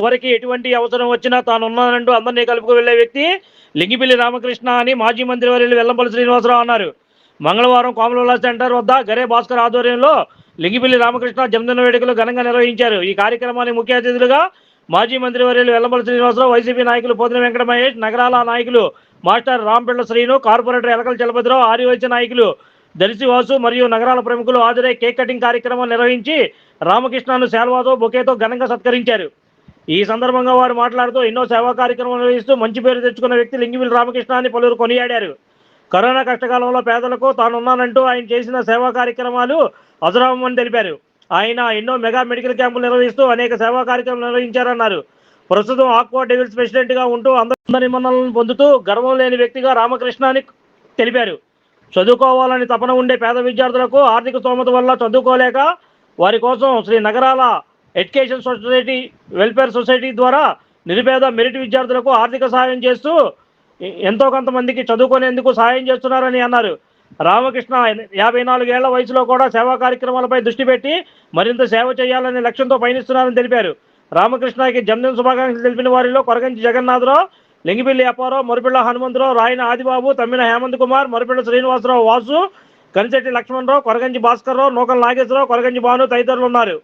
చివరికి ఎటువంటి అవసరం వచ్చినా తాను ఉన్నానంటూ అందరినీ కలుపుకు వెళ్ళే వ్యక్తి లింగిపిల్లి రామకృష్ణ అని మాజీ మంత్రి వర్యులు వెల్లంపల్లి శ్రీనివాసరావు అన్నారు. మంగళవారం కోమలవల్ల సెంటర్ వద్ద గరే భాస్కర్ ఆధ్వర్యంలో లింగిపిల్లి రామకృష్ణ జన్మదిన వేడుకలు ఘనంగా నిర్వహించారు. ఈ కార్యక్రమాన్ని ముఖ్య అతిథులుగా మాజీ మంత్రి వర్యులు వెల్లంపల్లి శ్రీనివాసరావు వైసీపీ నాయకులు పోతిన వెంకట మహేష్ నగరాల నాయకులు మాస్టర్ రాంపిళ్ళ శ్రీను కార్పొరేటర్ ఎలకల చలపతిరావు ఆర్యవైశ్య నాయకులు దర్శివాసు మరియు నగరాల ప్రముఖులు హాజరై కేక్ కటింగ్ కార్యక్రమం నిర్వహించి రామకృష్ణను శాల్వాతో బొకేతో ఘనంగా సత్కరించారు. ఈ సందర్భంగా వారు మాట్లాడుతూ ఎన్నో సేవా కార్యక్రమాలు నిర్వహిస్తూ మంచి పేరు తెచ్చుకున్న వ్యక్తి లింగివిల్ రామకృష్ణ అని పలువురు కొనియాడారు. కరోనా కష్టకాలంలో పేదలకు తానున్నానంటూ ఆయన చేసిన సేవా కార్యక్రమాలు అజరామని తెలిపారు. ఆయన ఎన్నో మెగా మెడికల్ క్యాంపులు నిర్వహిస్తూ అనేక సేవా కార్యక్రమాలు నిర్వహించారన్నారు. ప్రస్తుతం ఆక్వా డెవిల్స్ ప్రెసిడెంట్గా ఉంటూ అందరి మన్నలను పొందుతూ గర్వం లేని వ్యక్తిగా రామకృష్ణ అని తెలిపారు. చదువుకోవాలని తపన ఉండే పేద విద్యార్థులకు ఆర్థిక స్తోమత వల్ల చదువుకోలేక వారి కోసం శ్రీ నగరాల ఎడ్యుకేషన్ సొసైటీ వెల్ఫేర్ సొసైటీ ద్వారా నిరుపేద మెరిట్ విద్యార్థులకు ఆర్థిక సహాయం చేస్తూ ఎంతో కొంతమందికి చదువుకునేందుకు సహాయం చేస్తున్నారని అన్నారు. రామకృష్ణ యాభై నాలుగేళ్ళ వయసులో కూడా సేవా కార్యక్రమాలపై దృష్టి పెట్టి మరింత సేవ చేయాలనే లక్ష్యంతో పయనిస్తున్నారని తెలిపారు. రామకృష్ణకి జన్మదిన శుభాకాంక్షలు తెలిపిన వారిలో కొరగంచి జగన్నాథరావు లింగిపిల్లి అప్పారావు మొరపిళ్ళ హనుమంతరావు రాయన ఆదిబాబు తమ్మిన హేమంత్ కుమార్ మొరపిళ్ళ శ్రీనివాసరావు వాసు కనిశెట్టి లక్ష్మణరావు కొరగంచి భాస్కర్రావు నూకల నాగేశ్వరరావు కొరగంచి భాను తదితరులు ఉన్నారు.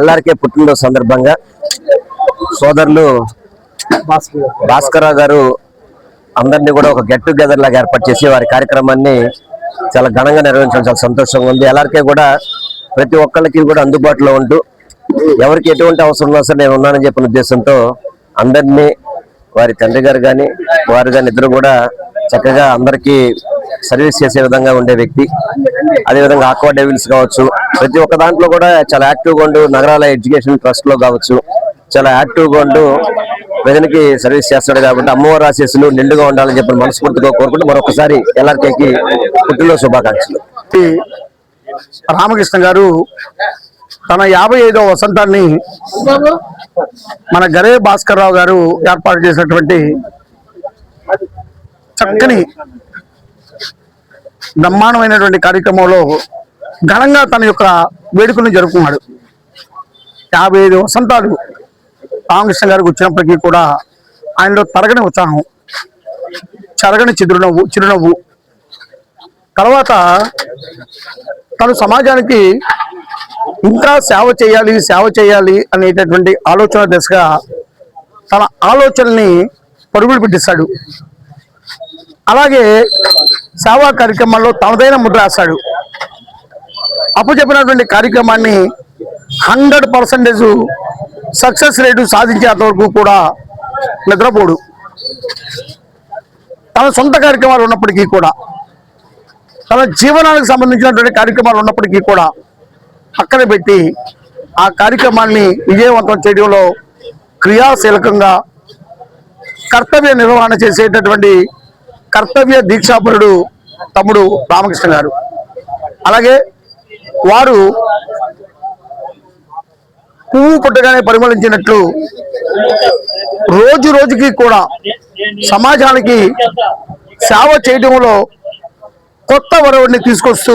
ఎల్ఆర్కే పుట్టినరోజు సందర్భంగా సోదరులు భాస్కర్ గారు అందరినీ కూడా ఒక గెట్ టుగెదర్ లాగా ఏర్పాటు చేసి వారి కార్యక్రమాన్ని చాలా ఘనంగా నిర్వహించడం చాలా సంతోషంగా ఉంది. ఎల్ఆర్కే కూడా ప్రతి ఒక్కళ్ళకి కూడా అందుబాటులో ఉంటూ ఎవరికి ఎటువంటి అవసరం ఉన్నా సరే నేను ఉన్నానని చెప్పిన ఉద్దేశంతో అందరినీ వారి తండ్రి గారు కానీ వారు కానీ ఇద్దరు కూడా చక్కగా అందరికీ సర్వీస్ చేసే విధంగా ఉండే వ్యక్తి. అదేవిధంగా ఆక్వా డెవిల్స్ కావచ్చు ప్రతి ఒక్క దాంట్లో కూడా చాలా యాక్టివ్గా ఉండు. నగరాల ఎడ్యుకేషన్ ట్రస్ట్లో కావచ్చు. చాలా యాక్టివ్గా ఉండు. ప్రజలకి సర్వీస్ చేస్తాడు కాబట్టి అమ్మవారి ఆశీస్సులు నిండుగా ఉండాలని చెప్పి మనస్ఫూర్తిగా కోరుకుంటూ మరొకసారి ఎల్ఆర్కేకి పుట్టిలో శుభాకాంక్షలు. రామకృష్ణ గారు తన యాభై ఐదవ వసంతాన్ని మన గరే భాస్కర్ రావు గారు ఏర్పాటు చేసినటువంటి చక్కని బ్రహ్మాండమైనటువంటి కార్యక్రమంలో ఘనంగా తన యొక్క వేడుకలను జరుపుకున్నాడు. యాభై ఐదు వసంతాలు రామకృష్ణ గారికి వచ్చినప్పటికీ కూడా ఆయనలో తరగని ఉత్సాహం చెరగని చిరునవ్వు చిరునవ్వు. తర్వాత తను సమాజానికి ఇంకా సేవ చేయాలి సేవ చేయాలి అనేటటువంటి ఆలోచన దిశగా తన ఆలోచనల్ని పరుగులు పెట్టిస్తాడు. అలాగే సేవా కార్యక్రమాల్లో తనదైన ముద్ర వేస్తాడు. అప్పు చెప్పినటువంటి కార్యక్రమాన్ని హండ్రెడ్ పర్సెంటేజ్ సక్సెస్ రేటు సాధించేంత వరకు కూడా నిద్రపోడు. తన సొంత కార్యక్రమాలు ఉన్నప్పటికీ కూడా తన జీవనానికి సంబంధించినటువంటి కార్యక్రమాలు ఉన్నప్పటికీ కూడా పక్కన పెట్టి ఆ కార్యక్రమాన్ని విజయవంతం చేయడంలో క్రియాశీలకంగా కర్తవ్య నిర్వహణ చేసేటటువంటి కర్తవ్య దీక్షాపరుడు తమ్ముడు రామకృష్ణ గారు. అలాగే వారు పువ్వు పుట్టగానే పరిమళించినట్లు రోజు రోజుకి కూడా సమాజానికి సేవ చేయడంలో కొత్త వరవడిని తీసుకొస్తూ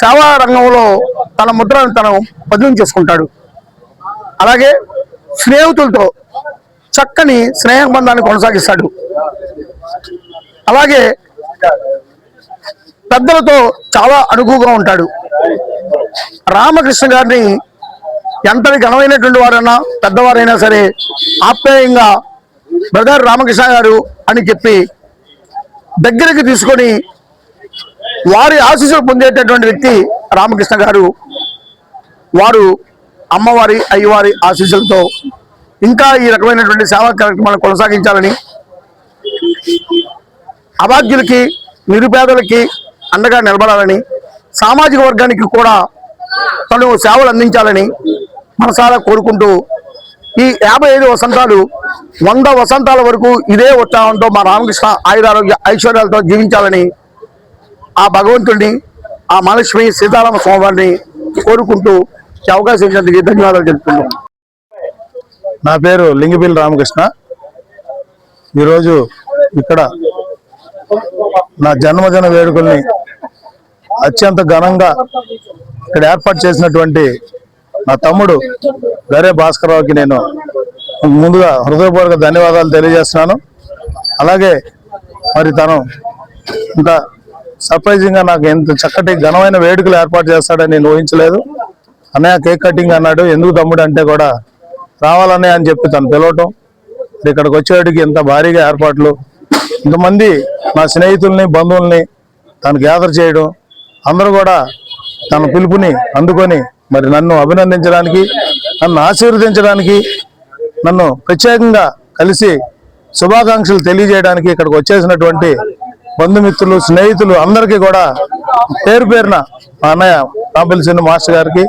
సేవా రంగంలో తన ముద్రను తను బదిలీ చేసుకుంటాడు. అలాగే స్నేహితులతో చక్కని స్నేహబంధాన్ని కొనసాగిస్తాడు. అలాగే పెద్దలతో చాలా అనుకువగా ఉంటాడు. రామకృష్ణ గారిని ఎంతటి ఘనమైనటువంటి వారైనా పెద్దవారైనా సరే ఆప్యాయంగా బ్రదర్ రామకృష్ణ గారు అని చెప్పి దగ్గరికి తీసుకొని వారి ఆశీస్సులు పొందేటటువంటి వ్యక్తి రామకృష్ణ గారు. వారు అమ్మవారి అయ్యవారి ఆశీస్సులతో ఇంకా ఈ రకమైనటువంటి సేవా కార్యక్రమాలను కొనసాగించాలని అభాగ్యులకి నిరుపేదలకి అండగా నిలబడాలని సామాజిక వర్గానికి కూడా తను సేవలు అందించాలని మనసారా కోరుకుంటూ ఈ యాభై ఐదు వసంతాలు వంద వసంతాల వరకు ఇదే ఉత్సాహంతో మా రామకృష్ణ ఆయురారోగ్య ఐశ్వర్యాలతో జీవించాలని ఆ భగవంతుడిని ఆ మహాలక్ష్మి సీతారామ స్వామివారిని కోరుకుంటూ ఈ అవకాశం ఇచ్చినందుకు ధన్యవాదాలు తెలుపుతున్నాం నా పేరు లింగిపల్లి రామకృష్ణ. ఈరోజు ఇక్కడ నా జన్మదిన వేడుకల్ని అత్యంత ఘనంగా ఇక్కడ ఏర్పాటు చేసినటువంటి నా తమ్ముడు గరే భాస్కరరావుకి నేను ముందుగా హృదయపూర్వక ధన్యవాదాలు తెలియజేస్తున్నాను. అలాగే మరి తను ఇంత సర్ప్రైజింగ్గా నాకు ఎంత చక్కటి ఘనమైన వేడుకలు ఏర్పాటు చేస్తాడని నేను ఊహించలేదు. అన్నయ్య కేక్ కటింగ్ అన్నాడు ఎందుకు తమ్ముడు అంటే కూడా రావాలన్నయ్య అని చెప్పి తను పిలవటం. ఇక్కడికి వచ్చేటికి ఇంత భారీగా ఏర్పాట్లు ఇంతమంది నా స్నేహితుల్ని బంధువుల్ని తను గ్యాదర్ చేయడం అందరూ కూడా తన పిలుపుని అందుకొని మరి నన్ను అభినందించడానికి నన్ను ఆశీర్వదించడానికి నన్ను ప్రత్యేకంగా కలిసి శుభాకాంక్షలు తెలియజేయడానికి ఇక్కడికి వచ్చేసినటువంటి బంధుమిత్రులు స్నేహితులు అందరికీ కూడా పేరు పేరున మా అన్నయ్య కాంపిల్సిన మాస్టర్ గారికి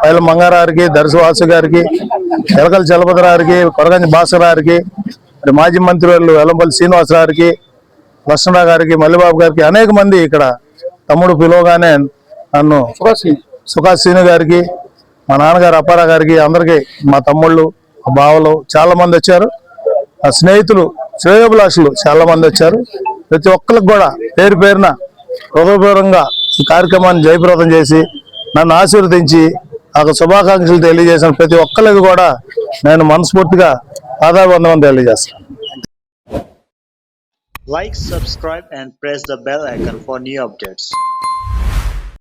పైల మంగారారికి దర్శవాసు గారికి ఎలకల చలపతి గారికి కొరగంజ భాస్కర్ గారికి మరి మాజీ మంత్రి వాళ్ళు వెల్లంపల్లి శ్రీనివాసరావుకి లక్ష్మణరావు గారికి మల్లిబాబు గారికి అనేక మంది ఇక్కడ తమ్ముడు పిలువగానే నన్ను సుఖాస్ శ్రీను గారికి మా నాన్నగారు అప్పారా గారికి అందరికి మా తమ్ముళ్ళు మా బావలు చాలా మంది వచ్చారు. నా స్నేహితులు శ్రేయోభిలాషులు చాలా మంది వచ్చారు. ప్రతి ఒక్కరికి కూడా పేరు పేరున హృదయపూర్వకంగా ఈ కార్యక్రమాన్ని జయప్రదం చేసి నన్ను ఆశీర్వదించి నాకు శుభాకాంక్షలు తెలియజేసిన ప్రతి ఒక్కరికి కూడా నేను మనస్ఫూర్తిగా ఆధారబంధం తెలియజేస్తాను Like, subscribe, and press the bell icon for new updates.